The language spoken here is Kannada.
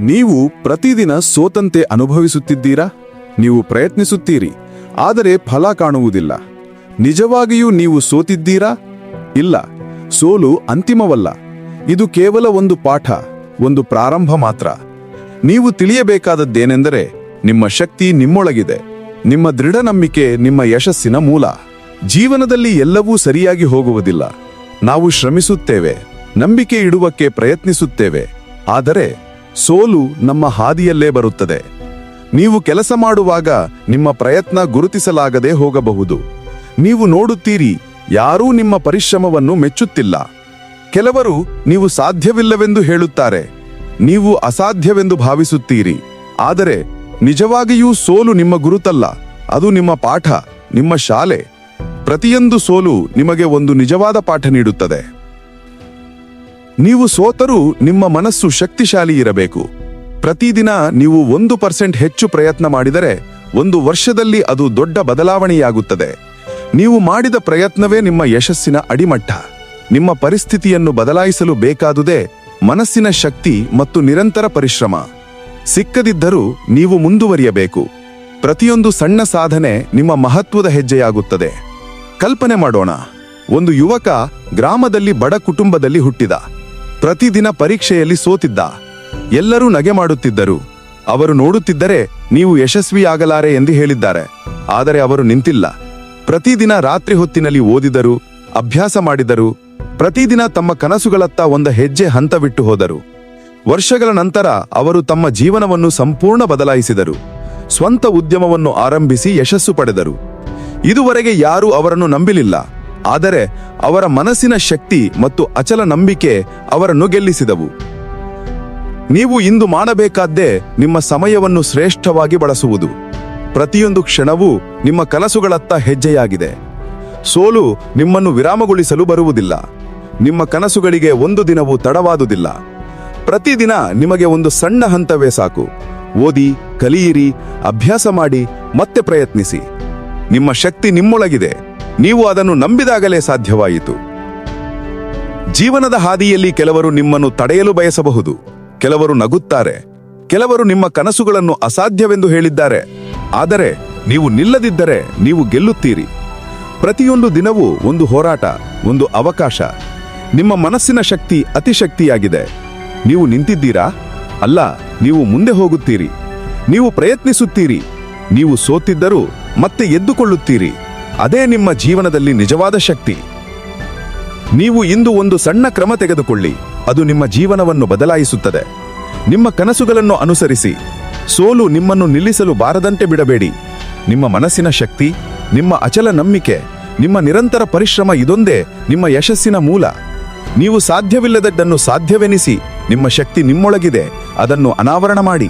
ನೀವು ಪ್ರತಿದಿನ ಸೋತಂತೆ ಅನುಭವಿಸುತ್ತಿದ್ದೀರಾ? ನೀವು ಪ್ರಯತ್ನಿಸುತ್ತೀರಿ, ಆದರೆ ಫಲ ಕಾಣುವುದಿಲ್ಲ. ನಿಜವಾಗಿಯೂ ನೀವು ಸೋತಿದ್ದೀರಾ? ಇಲ್ಲ, ಸೋಲು ಅಂತಿಮವಲ್ಲ. ಇದು ಕೇವಲ ಒಂದು ಪಾಠ, ಒಂದು ಪ್ರಾರಂಭ ಮಾತ್ರ. ನೀವು ತಿಳಿಯಬೇಕಾದದ್ದೇನೆಂದರೆ, ನಿಮ್ಮ ಶಕ್ತಿ ನಿಮ್ಮೊಳಗಿದೆ. ನಿಮ್ಮ ದೃಢ ನಂಬಿಕೆ ನಿಮ್ಮ ಯಶಸ್ಸಿನ ಮೂಲ. ಜೀವನದಲ್ಲಿ ಎಲ್ಲವೂ ಸರಿಯಾಗಿ ಹೋಗುವುದಿಲ್ಲ. ನಾವು ಶ್ರಮಿಸುತ್ತೇವೆ, ನಂಬಿಕೆ ಇಡುವಕ್ಕೆ ಪ್ರಯತ್ನಿಸುತ್ತೇವೆ. ಆದರೆ ಸೋಲು ನಮ್ಮ ಹಾದಿಯಲ್ಲೇ ಬರುತ್ತದೆ. ನೀವು ಕೆಲಸ ಮಾಡುವಾಗ ನಿಮ್ಮ ಪ್ರಯತ್ನ ಗುರುತಿಸಲಾಗದೆ ಹೋಗಬಹುದು. ನೀವು ನೋಡುತ್ತೀರಿ, ಯಾರೂ ನಿಮ್ಮ ಪರಿಶ್ರಮವನ್ನು ಮೆಚ್ಚುತ್ತಿಲ್ಲ. ಕೆಲವರು ನೀವು ಸಾಧ್ಯವಿಲ್ಲವೆಂದು ಹೇಳುತ್ತಾರೆ, ನೀವು ಅಸಾಧ್ಯವೆಂದು ಭಾವಿಸುತ್ತೀರಿ. ಆದರೆ ನಿಜವಾಗಿಯೂ ಸೋಲು ನಿಮ್ಮ ಗುರುತಲ್ಲ, ಅದು ನಿಮ್ಮ ಪಾಠ, ನಿಮ್ಮ ಶಾಲೆ. ಪ್ರತಿಯೊಂದು ಸೋಲು ನಿಮಗೆ ಒಂದು ನಿಜವಾದ ಪಾಠ ನೀಡುತ್ತದೆ. ನೀವು ಸೋತರೂ ನಿಮ್ಮ ಮನಸ್ಸು ಶಕ್ತಿಶಾಲಿ ಇರಬೇಕು. ಪ್ರತಿದಿನ ನೀವು ಒಂದು ಪರ್ಸೆಂಟ್ ಹೆಚ್ಚು ಪ್ರಯತ್ನ ಮಾಡಿದರೆ ಒಂದು ವರ್ಷದಲ್ಲಿ ಅದು ದೊಡ್ಡ ಬದಲಾವಣೆಯಾಗುತ್ತದೆ. ನೀವು ಮಾಡಿದ ಪ್ರಯತ್ನವೇ ನಿಮ್ಮ ಯಶಸ್ಸಿನ ಅಡಿಮಟ್ಟ. ನಿಮ್ಮ ಪರಿಸ್ಥಿತಿಯನ್ನು ಬದಲಾಯಿಸಲು ಬೇಕಾದುದೇ ಮನಸ್ಸಿನ ಶಕ್ತಿ ಮತ್ತು ನಿರಂತರ ಪರಿಶ್ರಮ. ಸಿಕ್ಕದಿದ್ದರೂ ನೀವು ಮುಂದುವರಿಯಬೇಕು. ಪ್ರತಿಯೊಂದು ಸಣ್ಣ ಸಾಧನೆ ನಿಮ್ಮ ಮಹತ್ವದ ಹೆಜ್ಜೆಯಾಗುತ್ತದೆ. ಕಲ್ಪನೆ ಮಾಡೋಣ. ಒಂದು ಯುವಕ ಗ್ರಾಮದಲ್ಲಿ ಬಡ ಕುಟುಂಬದಲ್ಲಿ ಹುಟ್ಟಿದ. ಪ್ರತಿದಿನ ಪರೀಕ್ಷೆಯಲ್ಲಿ ಸೋತಿದ್ದ. ಎಲ್ಲರೂ ನಗೆ ಮಾಡುತ್ತಿದ್ದರು. ಅವರು ನೋಡುತ್ತಿದ್ದರೆ ನೀವು ಯಶಸ್ವಿಯಾಗಲಾರೆ ಎಂದು ಹೇಳಿದ್ದಾರೆ. ಆದರೆ ಅವರು ನಿಂತಿಲ್ಲ. ಪ್ರತಿದಿನ ರಾತ್ರಿ ಹೊತ್ತಿನಲ್ಲಿ ಓದಿದರು, ಅಭ್ಯಾಸ ಮಾಡಿದರು. ಪ್ರತಿದಿನ ತಮ್ಮ ಕನಸುಗಳತ್ತ ಒಂದು ಹೆಜ್ಜೆ ಹಂತವಿಟ್ಟು ಹೋದರು. ವರ್ಷಗಳ ನಂತರ ಅವರು ತಮ್ಮ ಜೀವನವನ್ನು ಸಂಪೂರ್ಣ ಬದಲಾಯಿಸಿದರು. ಸ್ವಂತ ಉದ್ಯಮವನ್ನು ಆರಂಭಿಸಿ ಯಶಸ್ಸು ಪಡೆದರು. ಇದುವರೆಗೆ ಯಾರೂ ಅವರನ್ನು ನಂಬಲಿಲ್ಲ. ಆದರೆ ಅವರ ಮನಸ್ಸಿನ ಶಕ್ತಿ ಮತ್ತು ಅಚಲ ನಂಬಿಕೆ ಅವರನ್ನು ಗೆಲ್ಲಿಸಿದವು. ನೀವು ಇಂದು ಮಾಡಬೇಕಾದ್ದೇ ನಿಮ್ಮ ಸಮಯವನ್ನು ಶ್ರೇಷ್ಠವಾಗಿ ಬಳಸುವುದು. ಪ್ರತಿಯೊಂದು ಕ್ಷಣವೂ ನಿಮ್ಮ ಕನಸುಗಳತ್ತ ಹೆಜ್ಜೆಯಾಗಿದೆ. ಸೋಲು ನಿಮ್ಮನ್ನು ವಿರಾಮಗೊಳಿಸಲು ಬರುವುದಿಲ್ಲ. ನಿಮ್ಮ ಕನಸುಗಳಿಗೆ ಒಂದು ದಿನವೂ ತಡವಾದುದಿಲ್ಲ. ಪ್ರತಿದಿನ ನಿಮಗೆ ಒಂದು ಸಣ್ಣ ಹಂತವೇ ಸಾಕು. ಓದಿ, ಕಲಿಯಿರಿ, ಅಭ್ಯಾಸ ಮಾಡಿ, ಮತ್ತೆ ಪ್ರಯತ್ನಿಸಿ. ನಿಮ್ಮ ಶಕ್ತಿ ನಿಮ್ಮೊಳಗಿದೆ. ನೀವು ಅದನ್ನು ನಂಬಿದಾಗಲೇ ಸಾಧ್ಯವಾಯಿತು. ಜೀವನದ ಹಾದಿಯಲ್ಲಿ ಕೆಲವರು ನಿಮ್ಮನ್ನು ತಡೆಯಲು ಬಯಸಬಹುದು. ಕೆಲವರು ನಗುತ್ತಾರೆ. ಕೆಲವರು ನಿಮ್ಮ ಕನಸುಗಳನ್ನು ಅಸಾಧ್ಯವೆಂದು ಹೇಳಿದ್ದಾರೆ. ಆದರೆ ನೀವು ನಿಲ್ಲದಿದ್ದರೆ ನೀವು ಗೆಲ್ಲುತ್ತೀರಿ. ಪ್ರತಿಯೊಂದು ದಿನವೂ ಒಂದು ಹೋರಾಟ, ಒಂದು ಅವಕಾಶ. ನಿಮ್ಮ ಮನಸ್ಸಿನ ಶಕ್ತಿ ಅತಿಶಕ್ತಿಯಾಗಿದೆ. ನೀವು ನಿಂತಿದ್ದೀರಾ? ಅಲ್ಲ, ನೀವು ಮುಂದೆ ಹೋಗುತ್ತೀರಿ. ನೀವು ಪ್ರಯತ್ನಿಸುತ್ತೀರಿ. ನೀವು ಸೋತಿದ್ದರೂ ಮತ್ತೆ ಎದ್ದುಕೊಳ್ಳುತ್ತೀರಿ. ಅದೇ ನಿಮ್ಮ ಜೀವನದಲ್ಲಿ ನಿಜವಾದ ಶಕ್ತಿ. ನೀವು ಇಂದು ಒಂದು ಸಣ್ಣ ಕ್ರಮ ತೆಗೆದುಕೊಳ್ಳಿ. ಅದು ನಿಮ್ಮ ಜೀವನವನ್ನು ಬದಲಾಯಿಸುತ್ತದೆ. ನಿಮ್ಮ ಕನಸುಗಳನ್ನು ಅನುಸರಿಸಿ. ಸೋಲು ನಿಮ್ಮನ್ನು ನಿಲ್ಲಿಸಲು ಬಾರದಂತೆ ಬಿಡಬೇಡಿ. ನಿಮ್ಮ ಮನಸ್ಸಿನ ಶಕ್ತಿ, ನಿಮ್ಮ ಅಚಲ ನಂಬಿಕೆ, ನಿಮ್ಮ ನಿರಂತರ ಪರಿಶ್ರಮ ಇದೊಂದೇ ನಿಮ್ಮ ಯಶಸ್ಸಿನ ಮೂಲ. ನೀವು ಸಾಧ್ಯವಿಲ್ಲದದ್ದನ್ನು ಸಾಧ್ಯವೆನಿಸಿ. ನಿಮ್ಮ ಶಕ್ತಿ ನಿಮ್ಮೊಳಗಿದೆ. ಅದನ್ನು ಅನಾವರಣ ಮಾಡಿ.